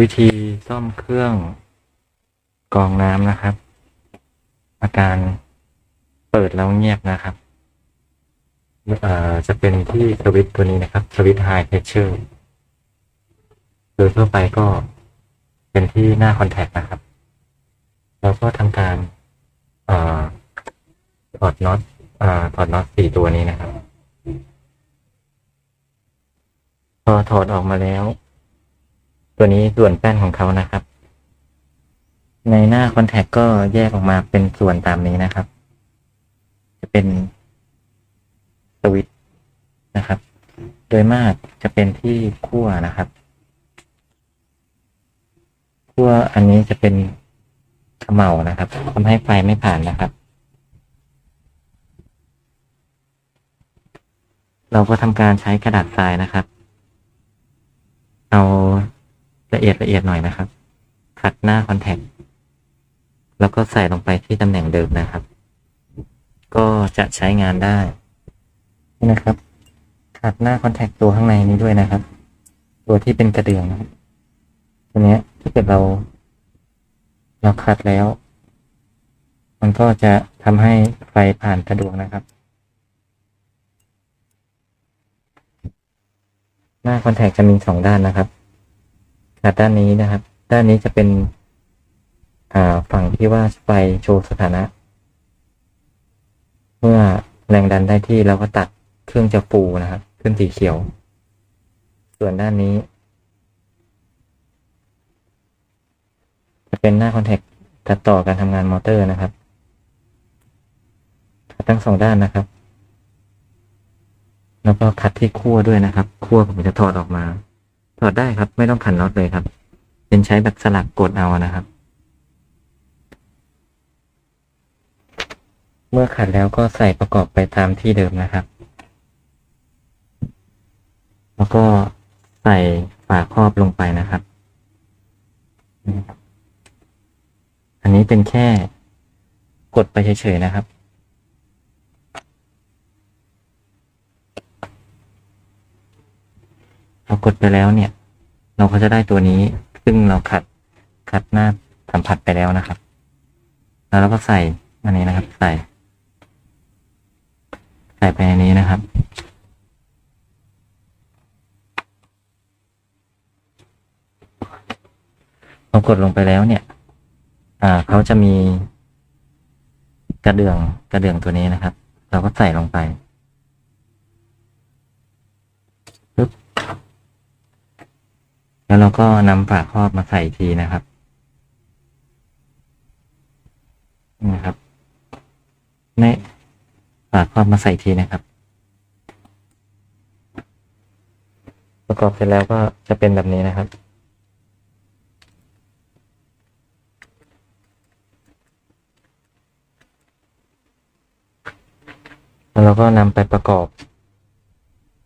วิธีซ่อมเครื่องกรองน้ำนะครับ อาการเปิดแล้วเงียบนะครับจะเป็นที่สวิตตัวนี้นะครับ สวิตไฮเพชเชอร์โดยทั่วไปก็เป็นที่หน้าคอนแทคนะครับ แล้วก็ทำการอถอดน็อตอถอดน็อตสี่ตัวนี้นะครับ พอถอดออกมาแล้ว ตัวนี้ส่วนแป้นของเขานะครับ ในหน้าคอนแทคก็แยกออกมาเป็นส่วนตามนี้นะครับ จะเป็นสวิตนะครับ โดยมากจะเป็นที่ขั้วนะครับขั้วอันนี้จะเป็นเขม่านะครับทำให้ไฟไม่ผ่านนะครับ เราก็ทำการใช้กระดาษทรายนะครับ เอา ละเอียดละเอียดหน่อยนะครับ ขัดหน้าคอนแทคแล้วก็ใส่ลงไปที่ตำแหน่งเดิมนะครับ ก็จะใช้งานได้นี่นะครับ ขัดหน้าคอนแทคตัวข้างในนี้ด้วยนะครับ ตัวที่เป็นกระเดื่องนะครับตัวนี้ถ้าเกิดเรา เราขัดแล้ว มันก็จะทำให้ไฟผ่านสะดวกนะครับ หน้าคอนแทคจะมีสองด้านนะครับ ขัดด้านนี้นะครับ ด้านนี้จะเป็นฝั่งที่ว่าไฟโชว์สถานะ เมื่อแรงดันได้ที่เราก็ตัดเครื่องจะฟูนะครับขึ้นสีเขียว ส่วนด้านนี้ จะเป็นหน้าคอนแทคตัดต่อการทำงานมอเตอร์นะครับ ทั้งสองด้านนะครับ แล้วก็คัดที่ขั้วด้วยนะครับขั้วผมจะถอดออกมา ถอดได้ครับ ไม่ต้องขันน็อตเลยครับ เป็นใช้แบบสลักกดเอานะครับ เมื่อขัดแล้วก็ใส่ประกอบไปตามที่เดิมนะครับ แล้วก็ใส่ฝาครอบลงไปนะครับ อันนี้เป็นแค่กดไปเฉยๆนะครับ เรากดไปแล้วเนี่ย เราก็จะได้ตัวนี้ ซึ่งเราขัดขัดหน้าสัมผัสไปแล้วนะครับ แล้วเราก็ใส่อันนี้นะครับ ใส่ ใส่ไปในนี้นะครับพอกดลงไปแล้วเนี่ย อ่าเขาจะมี กระเดื่องกระเดื่องตัวนี้นะครับ เราก็ใส่ลงไปปึ๊บ แล้วเราก็นำฝาครอบมาใส่ทีนะครับนะครับ ในฝาครอบมาใส่ทีนะครับ ประกอบเสร็จแล้วก็จะเป็นแบบนี้นะครับแล้วเราก็นำไปประกอบ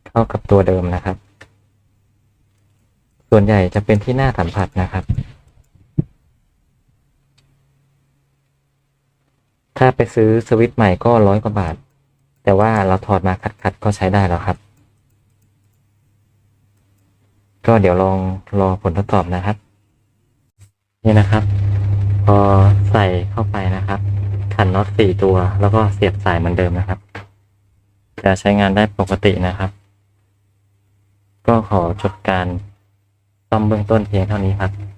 เข้ากับตัวเดิมนะครับ ส่วนใหญ่จะเป็นที่หน้าสัมผัสนะครับ ถ้าไปซื้อสวิตช์ใหม่ก็ร้อยกว่าบาท แต่ว่าเราถอดมาคัดๆก็ใช้ได้แล้วครับ ก็เดี๋ยวลองรอผลทดสอบนะครับ นี่นะครับ พอใส่เข้าไปนะครับ ขันน็อตสี่ตัว แล้วก็เสียบสายเหมือนเดิมนะครับ จะใช้งานได้ปกตินะครับ ก็ขอจบการ ซ่อมเบื้องต้นเพียงเท่านี้ครับ